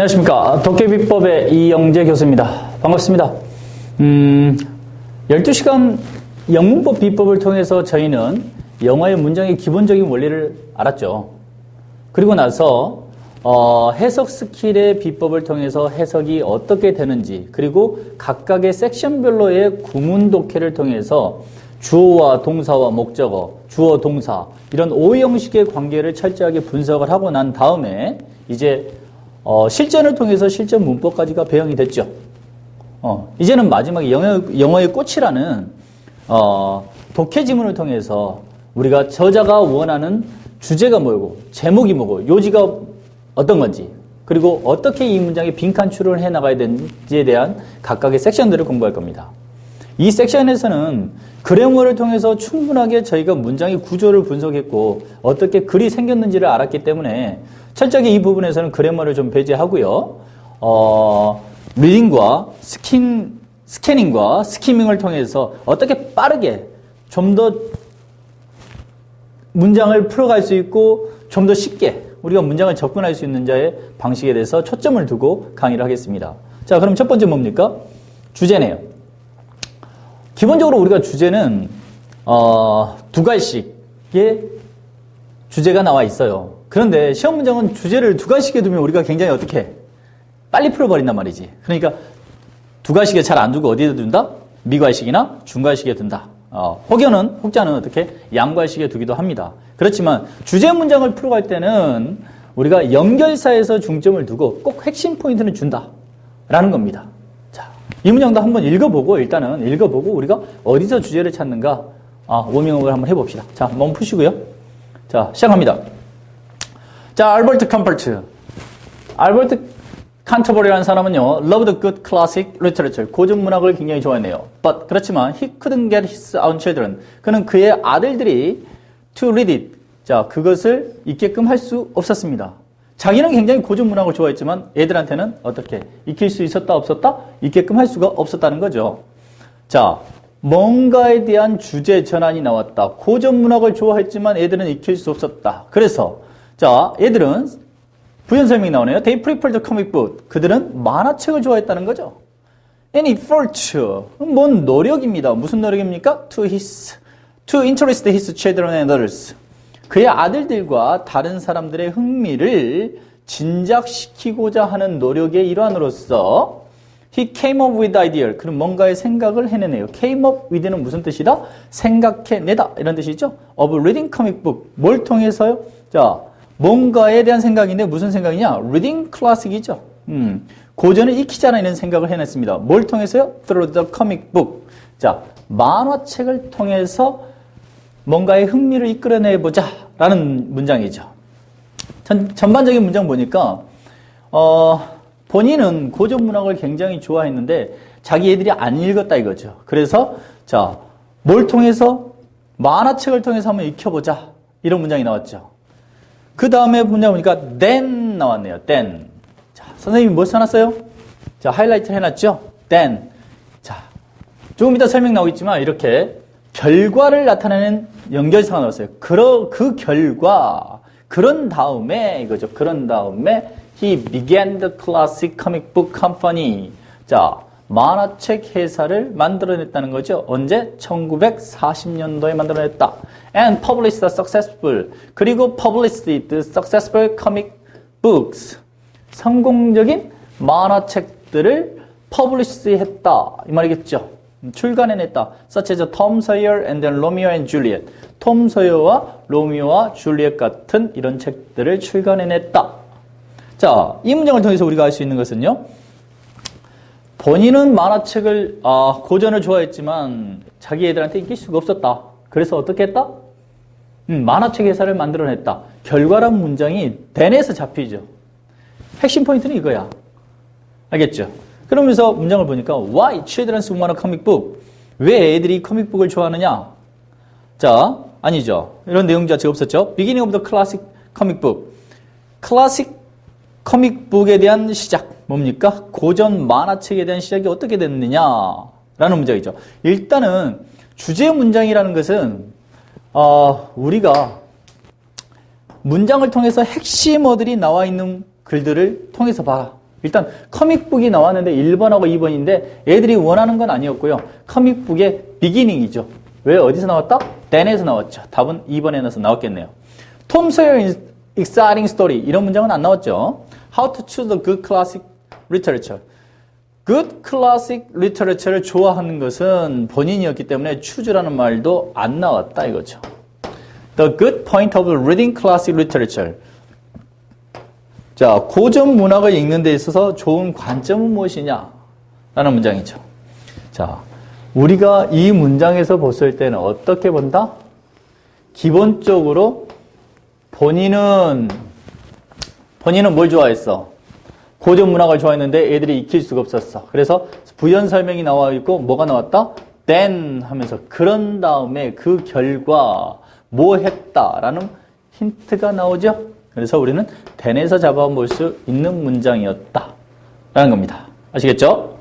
안녕하십니까. 도깨비법의 이영재 교수입니다. 반갑습니다. 음, 12시간 영문법 비법을 통해서 저희는 영어의 문장의 기본적인 원리를 알았죠. 그리고 나서 어, 해석 스킬의 비법을 통해서 해석이 어떻게 되는지 그리고 각각의 섹션별로의 구문 독해를 통해서 주어와 동사와 목적어, 주어, 동사 이런 오형식의 관계를 철저하게 분석을 하고 난 다음에 이제 어, 실전을 통해서 실전 문법까지가 배영이 됐죠. 어, 이제는 마지막에 영어, 영어의 꽃이라는 어, 독해 지문을 통해서 우리가 저자가 원하는 주제가 뭐고 제목이 뭐고 요지가 어떤 건지 그리고 어떻게 이 문장에 빈칸 추론을 해 나가야 되는지에 대한 각각의 섹션들을 공부할 겁니다. 이 섹션에서는 그래머를 통해서 충분하게 저희가 문장의 구조를 분석했고 어떻게 글이 생겼는지를 알았기 때문에 철저하게 이 부분에서는 그래머를 좀 배제하고요. 어, 리딩과 스킨, 스캐닝과 스키밍을 통해서 어떻게 빠르게 좀 더 문장을 풀어갈 수 있고 좀 더 쉽게 우리가 문장을 접근할 수 있는 자의 방식에 대해서 초점을 두고 강의를 하겠습니다. 자, 그럼 첫 번째 뭡니까? 주제네요. 기본적으로 우리가 주제는 어, 두 가지씩의 주제가 나와 있어요. 그런데 시험 문장은 주제를 두 가지씩에 두면 우리가 굉장히 어떻게 빨리 풀어버린단 말이지. 그러니까 두 가지씩에 잘 안 두고 어디에 둔다? 미과식이나 중과식에 둔다. 어, 혹여는 혹자는 어떻게 양과식에 두기도 합니다. 그렇지만 주제 문장을 풀어갈 때는 우리가 연결사에서 중점을 두고 꼭 핵심 포인트는 준다라는 겁니다. 자, 이 문장도 한번 읽어보고 일단은 읽어보고 우리가 어디서 주제를 찾는가 아, 워밍업을 한번 해봅시다. 자, 몸 푸시고요. 자, 시작합니다. 자, 알버트 컴퍼트. 알버트 칸터버리라는 사람은요, loved good classic literature, 고전 문학을 굉장히 좋아했네요. But 그렇지만 he couldn't get his own children. 그는 그의 아들들이 to read it. 자, 그것을 읽게끔 할 수 없었습니다. 자기는 굉장히 고전 문학을 좋아했지만 애들한테는 어떻게 익힐 수 있었다 없었다? 읽게끔 할 수가 없었다는 거죠. 자, 뭔가에 대한 주제 전환이 나왔다. 고전 문학을 좋아했지만 애들은 익힐 수 없었다. 그래서 자, 애들은 부연 설명이 나오네요. They preferred comic book. 그들은 만화책을 좋아했다는 거죠. Any effort. 뭔 노력입니다. 무슨 노력입니까? To his, to interest his children and others. 그의 아들들과 다른 사람들의 흥미를 진작시키고자 하는 노력의 일환으로서 He came up with idea. 그럼 뭔가의 생각을 해내네요. Came up with는 무슨 뜻이다? 생각해내다. 이런 뜻이죠. Of reading comic book. 뭘 통해서요? 자, 뭔가에 대한 생각인데 무슨 생각이냐? reading classic이죠. 음, 고전을 익히자는 이런 생각을 해냈습니다. 뭘 통해서요? through the comic book. 자, 만화책을 통해서 뭔가의 흥미를 이끌어내보자 라는 문장이죠. 전, 전반적인 문장 보니까 어, 본인은 고전 문학을 굉장히 좋아했는데 자기 애들이 안 읽었다 이거죠. 그래서 자, 뭘 통해서 만화책을 통해서 한번 익혀보자 이런 문장이 나왔죠. 그 다음에 문장 보니까 then 나왔네요. then. 자, 선생님이 뭐 써놨어요? 자, 하이라이트 해놨죠? then. 자, 조금 이따 설명 나오겠지만 이렇게 결과를 나타내는 연결사가 나왔어요. 그러, 그 결과, 그런 다음에 이거죠. 그런 다음에 he began the classic comic book company. 자, 만화책 회사를 만들어냈다는 거죠. 언제? 1940년도에 만들어냈다. And published successful. 그리고 published successful comic books. 성공적인 만화책들을 publish 했다. 이 말이겠죠. 출간해냈다. such as Tom Sawyer and then Romeo and Juliet. 톰 서여와 로미오와 줄리엣 같은 이런 책들을 출간해냈다. 자, 이 문장을 통해서 우리가 알 수 있는 것은요. 본인은 만화책을 아, 고전을 좋아했지만 자기 애들한테 이길 수가 없었다. 그래서 어떻게 했다? 음, 만화책 회사를 만들어냈다. 결과란 문장이 then에서 잡히죠. 핵심 포인트는 이거야. 알겠죠? 그러면서 문장을 보니까 Why children's want a comic book? 왜 애들이 코믹북을 좋아하느냐? 자, 아니죠. 이런 내용 자체가 없었죠. Beginning of the classic comic book. 클래식 코믹북에 대한 시작. 뭡니까? 고전 만화책에 대한 시작이 어떻게 됐느냐 라는 문장이죠. 일단은 주제 문장이라는 것은 어, 우리가 문장을 통해서 핵심어들이 나와 있는 글들을 통해서 봐라. 일단 커믹북이 나왔는데 1번하고 2번인데 애들이 원하는 건 아니었고요. 커믹북의 비기닝이죠. 왜 어디서 나왔다? then에서 나왔죠. 답은 2번에 나서 나왔겠네요. 톰 소여의 exciting story 이런 문장은 안 나왔죠. How to choose a good classic literature. good classic literature를 좋아하는 것은 본인이었기 때문에 choose라는 말도 안 나왔다 이거죠. The good point of reading classic literature. 자, 고전 문학을 읽는 데 있어서 좋은 관점은 무엇이냐? 라는 문장이죠. 자, 우리가 이 문장에서 봤을 때는 어떻게 본다? 기본적으로 본인은 본인은 뭘 좋아했어? 고전 문학을 좋아했는데 애들이 익힐 수가 없었어. 그래서 부연 설명이 나와 있고 뭐가 나왔다? then 하면서 그런 다음에 그 결과 뭐 했다라는 힌트가 나오죠. 그래서 우리는 then에서 잡아볼 수 있는 문장이었다라는 겁니다. 아시겠죠?